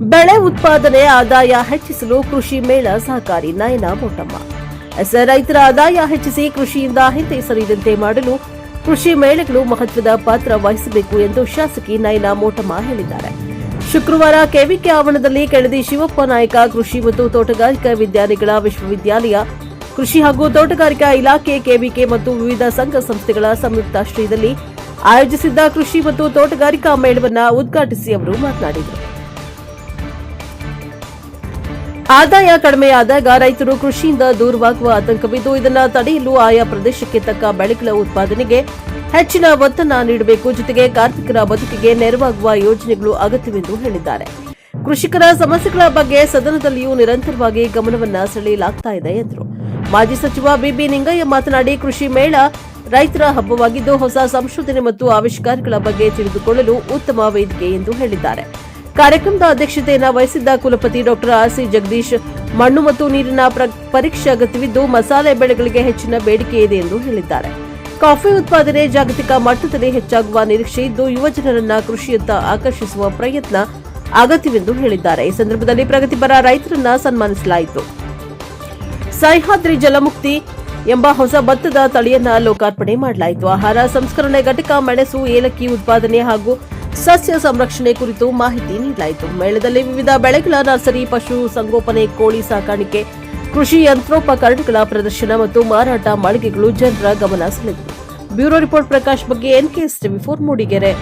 ಬೆಳೆ ಉತ್ಪಾದನೆ ಆದಾಯ ಹೆಚ್ಚಿಸಲು ಕೃಷಿ ಮೇಳ ಸಹಕಾರಿ ನಯನ ಮೋಟಮ್ಮ ಎಸ್ ರೈತರ ಆದಾಯ ಹೆಚ್ಚಿಸಿ ಕೃಷಿಯಿಂದ ಹಿಂದೆ ಸರಿದಂತೆ ಮಾಡಲು ಕೃಷಿ ಮೇಳಗಳು ಮಹತ್ವದ ಪಾತ್ರ ವಹಿಸಬೇಕು ಎಂದು ಶಾಸಕಿ ನಯನ ಮೋಟಮ್ಮ ಹೇಳಿದ್ದಾರೆ. ಶುಕ್ರವಾರ ಕೆವಿಕೆ ಆವರಣದಲ್ಲಿ ಕೆಳದಿ ಶಿವಪ್ಪ ನಾಯಕ ಕೃಷಿ ಮತ್ತು ತೋಟಗಾರಿಕಾ ವಿಜ್ಞಾನಿಗಳ ವಿಶ್ವವಿದ್ಯಾಲಯ, ಕೃಷಿ ಹಾಗೂ ತೋಟಗಾರಿಕಾ ಇಲಾಖೆ, ಕೆವಿಕೆ ಮತ್ತು ವಿವಿಧ ಸಂಘ ಸಂಸ್ಥೆಗಳ ಸಂಯುಕ್ತಾಶ್ರಯದಲ್ಲಿ ಆಯೋಜಿಸಿದ್ದ ಕೃಷಿ ಮತ್ತು ತೋಟಗಾರಿಕಾ ಮೇಳವನ್ನು ಉದ್ಘಾಟಿಸಿ ಅವರು ಮಾತನಾಡಿದರು. ಆದಾಯ ಕಡಿಮೆಯಾದಾಗ ರೈತರು ಕೃಷಿಯಿಂದ ದೂರವಾಗುವ ಆತಂಕವಿದ್ದು ಇದನ್ನು ತಡೆಯಲು ಆಯಾ ಪ್ರದೇಶಕ್ಕೆ ತಕ್ಕ ಬೆಳೆಗಳ ಉತ್ಪಾದನೆಗೆ ಹೆಚ್ಚಿನ ಒತ್ತನ್ನ ನೀಡಬೇಕು. ಜೊತೆಗೆ ಕಾರ್ಮಿಕರ ಬದುಕಿಗೆ ನೆರವಾಗುವ ಯೋಜನೆಗಳು ಅಗತ್ಯವೆಂದು ಹೇಳಿದ್ದಾರೆ. ಕೃಷಿಕರ ಸಮಸ್ಯೆಗಳ ಬಗ್ಗೆ ಸದನದಲ್ಲಿಯೂ ನಿರಂತರವಾಗಿ ಗಮನವನ್ನ ಸೆಳೆಯಲಾಗ್ತಾ ಇದೆ ಎಂದರು. ಮಾಜಿ ಸಚಿವ ಬಿಬಿ ನಿಂಗಯ್ಯ ಮಾತನಾಡಿ, ಕೃಷಿ ಮೇಳ ರೈತರ ಹಬ್ಬವಾಗಿದ್ದು ಹೊಸ ಸಂಶೋಧನೆ ಮತ್ತು ಆವಿಷ್ಕಾರಗಳ ಬಗ್ಗೆ ತಿಳಿದುಕೊಳ್ಳಲು ಉತ್ತಮ ವೇದಿಕೆ ಎಂದು ಹೇಳಿದ್ದಾರೆ. ಕಾರ್ಯಕ್ರಮದ ಅಧ್ಯಕ್ಷತೆಯನ್ನು ವಹಿಸಿದ್ದ ಕುಲಪತಿ ಡಾಕ್ಟರ್ ಆರ್ಸಿ ಜಗದೀಶ್, ಮಣ್ಣು ಮತ್ತು ನೀರಿನ ಪ್ರ- ಪರೀಕ್ಷೆ ಅಗತ್ಯವಿದ್ದು ಮಸಾಲೆ ಬೆಳೆಗಳಿಗೆ ಹೆಚ್ಚಿನ ಬೇಡಿಕೆ ಇದೆ ಎಂದು ಹೇಳಿದ್ದಾರೆ. ಕಾಫಿ ಉತ್ಪಾದನೆ ಜಾಗತಿಕ ಮಟ್ಟದಲ್ಲಿ ಹೆಚ್ಚಾಗುವ ನಿರೀಕ್ಷೆ ಇದ್ದು ಯುವಜನರನ್ನ ಕೃಷಿಯತ್ತ ಆಕರ್ಷಿಸುವ ಪ್ರಯತ್ನ ಅಗತ್ಯವೆಂದು ಹೇಳಿದ್ದಾರೆ. ಈ ಸಂದರ್ಭದಲ್ಲಿ ಪ್ರಗತಿಪರ ರೈತರನ್ನ ಸನ್ಮಾನಿಸಲಾಯಿತು. ಸಹ್ಯಾದ್ರಿ ಜಲಮುಕ್ತಿ ಎಂಬ ಹೊಸ ಭತ್ತದ ತಳಿಯನ್ನ ಲೋಕಾರ್ಪಣೆ ಮಾಡಲಾಯಿತು. ಆಹಾರ, ಸಂಸ್ಕರಣೆ, ಘಟಕ, ಮೆಣಸು, ಏಲಕ್ಕಿ ಉತ್ಪಾದನೆ ಹಾಗೂ ಸಸ್ಯ ಸಂರಕ್ಷಣೆ ಕುರಿತು ಮಾಹಿತಿ ನೀಡಲಾಯಿತು. ಮೇಳದಲ್ಲಿ ವಿವಿಧ ಬೆಳೆಗಳ ನರ್ಸರಿ, ಪಶು ಸಂಗೋಪನೆ, ಕೋಳಿ ಸಾಕಾಣಿಕೆ, ಕೃಷಿ ಯಂತ್ರೋಪಕರಣಗಳ ಪ್ರದರ್ಶನ ಮತ್ತು ಮಾರಾಟ ಮಳಿಗೆಗಳು ಜನರ ಗಮನ ಸೆಳೆದವು. ಬ್ಯೂರೋ ರಿಪೋರ್ಟ್ ಪ್ರಕಾಶ್ ಬಗ್ಗೆ ಎನ್ಕೆಎಸ್ ಟಿವಿ ಫೋರ್ ಮೂಡಿಗೆರೆ.